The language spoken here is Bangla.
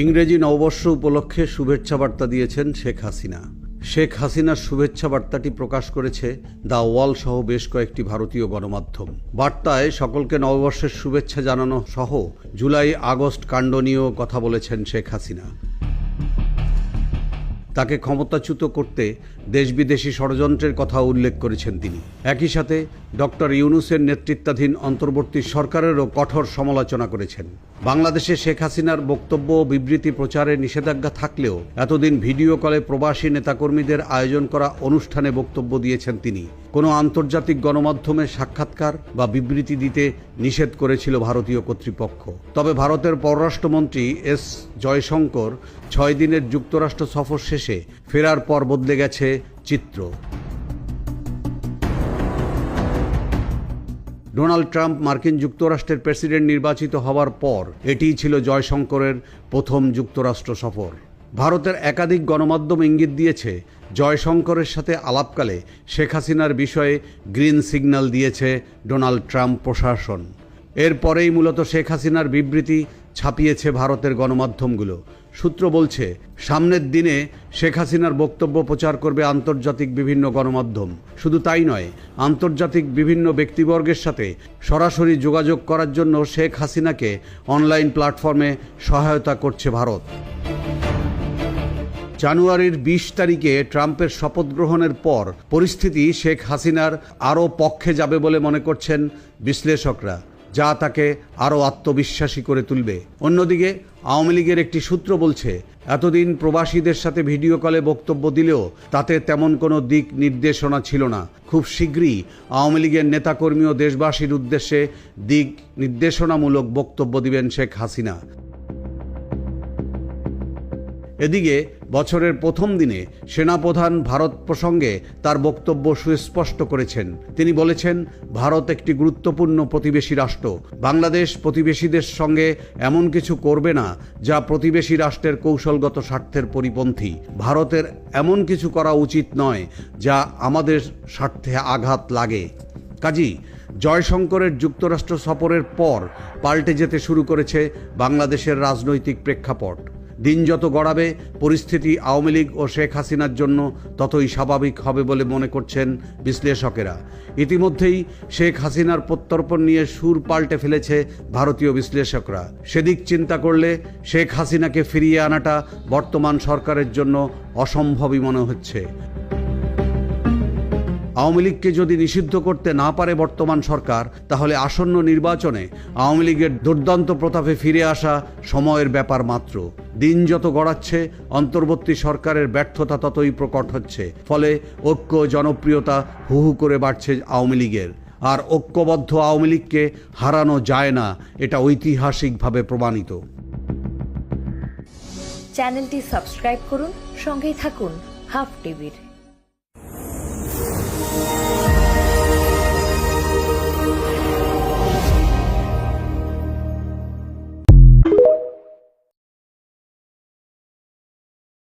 ইংরেজি নববর্ষ উপলক্ষে শুভেচ্ছা বার্তা দিয়েছেন শেখ হাসিনা। শেখ হাসিনার শুভেচ্ছা বার্তাটি প্রকাশ করেছে দ্য ওয়াল সহ বেশ কয়েকটি ভারতীয় গণমাধ্যম। বার্তায় সকলকে নববর্ষের শুভেচ্ছা জানানো সহ জুলাই আগস্ট কাণ্ড নিয়েও কথা বলেছেন শেখ হাসিনা। তাকে ক্ষমতাচ্যুত করতে দেশ বিদেশি ষড়যন্ত্রের কথা উল্লেখ করেছেন তিনি। একই সাথে ডক্টর ইউনুসের নেতৃত্বাধীন অন্তর্বর্তী সরকারেরও কঠোর সমালোচনা করেছেন। বাংলাদেশে শেখ হাসিনার বক্তব্য ও বিবৃতি প্রচারে নিষেধাজ্ঞা থাকলেও এতদিন ভিডিও কলে প্রবাসী নেতাকর্মীদের আয়োজন করা অনুষ্ঠানে বক্তব্য দিয়েছেন তিনি। কোনো আন্তর্জাতিক গণমাধ্যমে সাক্ষাৎকার বা বিবৃতি দিতে নিষেধ করেছিল ভারতীয় কর্তৃপক্ষ। তবে ভারতের পররাষ্ট্রমন্ত্রী এস জয়শঙ্কর ছয় দিনের যুক্তরাষ্ট্র সফর শেষে ফেরার পর বদলে গেছে চিত্র। ডোনাল্ড ট্রাম্প মার্কিন যুক্তরাষ্ট্রের প্রেসিডেন্ট নির্বাচিত হওয়ার পর এটিই ছিল জয়শঙ্করের প্রথম যুক্তরাষ্ট্র সফর। ভারতের একাধিক গণমাধ্যম ইঙ্গিত দিয়েছে জয়শঙ্করের সাথে আলাপকালে শেখ হাসিনার বিষয়ে গ্রিন সিগন্যাল দিয়েছে ডোনাল্ড ট্রাম্প প্রশাসন। এরপরেই মূলত শেখ হাসিনার বিবৃতি ছাপিয়েছে ভারতের গণমাধ্যমগুলো। সূত্র বলছে, সামনের দিনে শেখ হাসিনার বক্তব্য প্রচার করবে আন্তর্জাতিক বিভিন্ন গণমাধ্যম। শুধু তাই নয়, আন্তর্জাতিক বিভিন্ন ব্যক্তিবর্গের সাথে সরাসরি যোগাযোগ করার জন্য শেখ হাসিনাকে অনলাইন প্ল্যাটফর্মে সহায়তা করছে ভারত। জানুয়ারির বিশ তারিখে ট্রাম্পের শপথ গ্রহণের পর পরিস্থিতি শেখ হাসিনার আরও পক্ষে যাবে বলে মনে করছেন বিশ্লেষকরা। যা তাকে আরও আত্মবিশ্বাসী করে তুলবে। অন্যদিকে, আওয়ামী লীগের একটি সূত্র বলছে, এতদিন প্রবাসীদের সাথে ভিডিও কলে বক্তব্য দিলেও তাতে তেমন কোনো দিক নির্দেশনা ছিল না। খুব শীঘ্রই আওয়ামী লীগের নেতাকর্মী ও দেশবাসীর উদ্দেশ্যে দিক নির্দেশনামূলক বক্তব্য দিবেন শেখ হাসিনা। এদিকে বছরের প্রথম দিনে সেনাপ্রধান ভারত প্রসঙ্গে তার বক্তব্য সুস্পষ্ট করেছেন। তিনি বলেছেন, ভারত একটি গুরুত্বপূর্ণ প্রতিবেশী রাষ্ট্র। বাংলাদেশ প্রতিবেশীদের সঙ্গে এমন কিছু করবে না যা প্রতিবেশী রাষ্ট্রের কৌশলগত স্বার্থের পরিপন্থী। ভারতের এমন কিছু করা উচিত নয় যা আমাদের স্বার্থে আঘাত লাগে। কাজী, জয়শঙ্করের যুক্তরাষ্ট্র সফরের পর পাল্টে যেতে শুরু করেছে বাংলাদেশের রাজনৈতিক প্রেক্ষাপট। দিন যত গড়াবে, পরিস্থিতি আওয়ামী লীগ ও শেখ হাসিনার জন্য ততই স্বাভাবিক হবে বলে মনে করছেন বিশ্লেষকেরা। ইতিমধ্যেই শেখ হাসিনার প্রত্যর্পণ নিয়ে সুর পাল্টে ফেলেছে ভারতীয় বিশ্লেষকরা। সেদিক চিন্তা করলে শেখ হাসিনাকে ফিরিয়ে আনাটা বর্তমান সরকারের জন্য অসম্ভবই মনে হচ্ছে। আওয়ামী লীগকে যদি নিষিদ্ধ করতে না পারে বর্তমান সরকার, তাহলে আসন্ন নির্বাচনে আওয়ামী লীগের দুর্দান্ত প্রতাপে ফিরে আসা সময়ের ব্যাপার মাত্র। দিন যত গড়াচ্ছে, অন্তর্বর্তী সরকারের ব্যর্থতা ততই প্রকট হচ্ছে। ফলে ঐক্য জনপ্রিয়তা হু হু করে বাড়ছে আওয়ামী লীগের। আর ঐক্যবদ্ধ আওয়ামী লীগকে হারানো যায় না, এটা ঐতিহাসিকভাবে প্রমাণিত। চ্যানেলটি সাবস্ক্রাইব করুন, সঙ্গেই থাকুন হাফ টিভির।